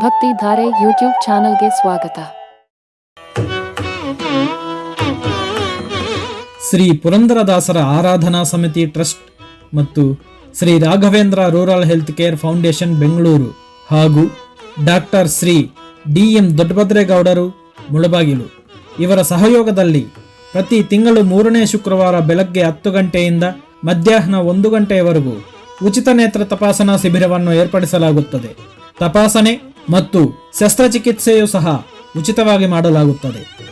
Bhaktidhare YouTube ಚಾನಲ್ಗೆ ಸ್ವಾಗತ. ಶ್ರೀ ಪುರಂದರದಾಸರ ಆರಾಧನಾ ಸಮಿತಿ ಟ್ರಸ್ಟ್ ಮತ್ತು Shri Raghavendra rural health care foundation Bengaluru ಹಾಗೂ ಡಾಕ್ಟರ್ ಶ್ರೀ ಡಿ ಎಂ ದೊಡ್ಡಭದ್ರೇಗೌಡರು ಮುಳಬಾಗಿಲು. ಇವರ ಸಹಯೋಗದಲ್ಲಿ ಪ್ರತಿ ತಿಂಗಳು ಮೂರನೇ ಶುಕ್ರವಾರ ಬೆಳಗ್ಗೆ ಹತ್ತು ಗಂಟೆಯಿಂದ ಮಧ್ಯಾಹ್ನ ಒಂದು ಗಂಟೆಯವರೆಗೂ ಉಚಿತ ನೇತ್ರ ತಪಾಸಣಾ ಶಿಬಿರವನ್ನು ಏರ್ಪಡಿಸಲಾಗುತ್ತದೆ. ತಪಾಸಣೆ ಮತ್ತು ಶಸ್ತ್ರಚಿಕಿತ್ಸೆಯೂ ಸಹ ಉಚಿತವಾಗಿ ಮಾಡಲಾಗುತ್ತದೆ.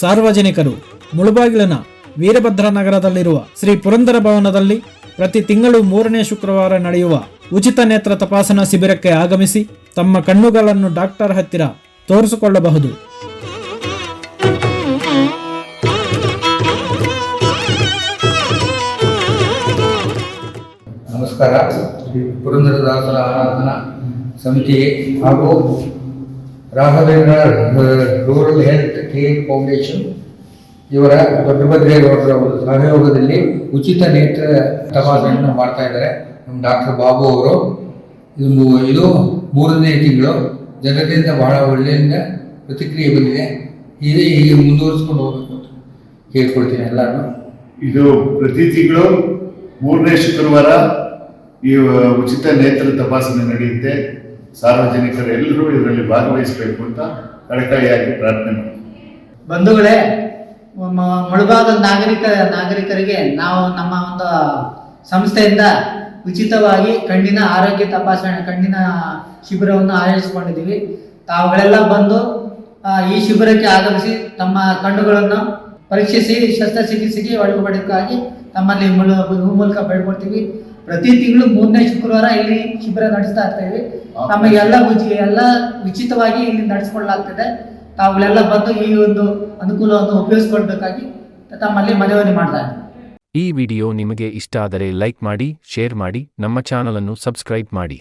ಸಾರ್ವಜನಿಕರು ಮುಳುಬಾಗಿಲಿನ ವೀರಭದ್ರ ನಗರದಲ್ಲಿರುವ ಶ್ರೀ ಪುರಂದರ ಭವನದಲ್ಲಿ ಪ್ರತಿ ತಿಂಗಳು ಮೂರನೇ ಶುಕ್ರವಾರ ನಡೆಯುವ ಉಚಿತ ನೇತ್ರ ತಪಾಸಣಾ ಶಿಬಿರಕ್ಕೆ ಆಗಮಿಸಿ ತಮ್ಮ ಕಣ್ಣುಗಳನ್ನು ಡಾಕ್ಟರ್ ಹತ್ತಿರ ತೋರಿಸಿಕೊಳ್ಳಬಹುದು. ನಮಸ್ಕಾರ. ಪುರಂದರದಾಸರ ಆರಾಧನಾ ಸಮಿತಿ ಹಾಗೂ Raghavendra rural health care foundation ಇವರ ದೊಡ್ಡಭದ್ರೇಗೌಡರ ಒಂದು ಸಹಯೋಗದಲ್ಲಿ ಉಚಿತ ನೇತ್ರ ತಪಾಸಣೆಯನ್ನು ಮಾಡ್ತಾ ಇದ್ದಾರೆ. ನಮ್ಮ ಡಾಕ್ಟರ್ ಬಾಬು ಅವರು. ಇದು ಇದು ಮೂರನೇ ತಿಂಗಳು. ಜನತೆಯಿಂದ ಬಹಳ ಒಳ್ಳೆಯಿಂದ ಪ್ರತಿಕ್ರಿಯೆ ಬಂದಿದೆ. ಇದು ಹೀಗೆ ಮುಂದುವರಿಸ್ಕೊಂಡು ಹೋಗಬೇಕು ಅಂತ ಕೇಳ್ಕೊಳ್ತೀನಿ ಎಲ್ಲರೂ ಇದು ಪ್ರತಿ ತಿಂಗಳು ಮೂರನೇ ಶುಕ್ರವಾರ ಈ ಉಚಿತ ನೇತ್ರ ತಪಾಸಣೆ ನಡೆಯುತ್ತೆ. ಸಾರ್ವಜನಿಕರು ಎಲ್ಲರೂ ಇದರಲ್ಲಿ ಭಾಗವಹಿಸಬೇಕು ಅಂತ ಕಳಕಳಿಯಾಗಿ ಪ್ರಾರ್ಥನೆ ಬಂಧುಗಳೇ ಮುಳುಬಾಗದ ನಾಗರಿಕ ನಾಗರಿಕರಿಗೆ ನಾವು ನಮ್ಮ ಒಂದು ಸಂಸ್ಥೆಯಿಂದ ಉಚಿತವಾಗಿ ಕಣ್ಣಿನ ಆರೋಗ್ಯ ತಪಾಸಣೆ ಕಣ್ಣಿನ ಶಿಬಿರವನ್ನು ಆಯೋಜಿಸಿಕೊಂಡಿದ್ದೀವಿ. ತಾವುಗಳೆಲ್ಲ ಬಂದು ಈ ಶಿಬಿರಕ್ಕೆ ಆಗಮಿಸಿ ತಮ್ಮ ಕಣ್ಣುಗಳನ್ನು ಪರೀಕ್ಷಿಸಿ ಶಸ್ತ್ರಚಿಕಿತ್ಸೆಗೆ ಒಳಪಡೋಕ್ಕಾಗಿ ತಮ್ಮಲ್ಲಿ ಮುಳು ಈ ಮೂಲಕ ಬೇಡ್ಕೊಳ್ತೀವಿ ಪ್ರತಿ ತಿಂಗಳು ಮೂರನೇ ಶುಕ್ರವಾರ ಇಲ್ಲಿ ಶಿಬಿರ ನಡೆಸ್ತಾ ಇರ್ತೇವೆ. ನಮಗೆಲ್ಲ ಉಚಿ ಎಲ್ಲ ಉಚಿತವಾಗಿ ಇಲ್ಲಿ ನಡೆಸ್ಕೊಳ್ಳಲಾಗ್ತದೆ ತಾವುಗಳೆಲ್ಲ ಬಂದು ಈ ಒಂದು ಅನುಕೂಲವನ್ನು ಉಪಯೋಗಿಸ್ಕೊಳ್ಬೇಕಾಗಿ ತಮ್ಮಲ್ಲಿ ಮನವಿ ಮಾಡ್ತಾ ಈ ವಿಡಿಯೋ ನಿಮಗೆ ಇಷ್ಟ ಆದರೆ ಲೈಕ್ ಮಾಡಿ, ಶೇರ್ ಮಾಡಿ, ನಮ್ಮ ಚಾನಲನ್ನು ಸಬ್ಸ್ಕ್ರೈಬ್ ಮಾಡಿ.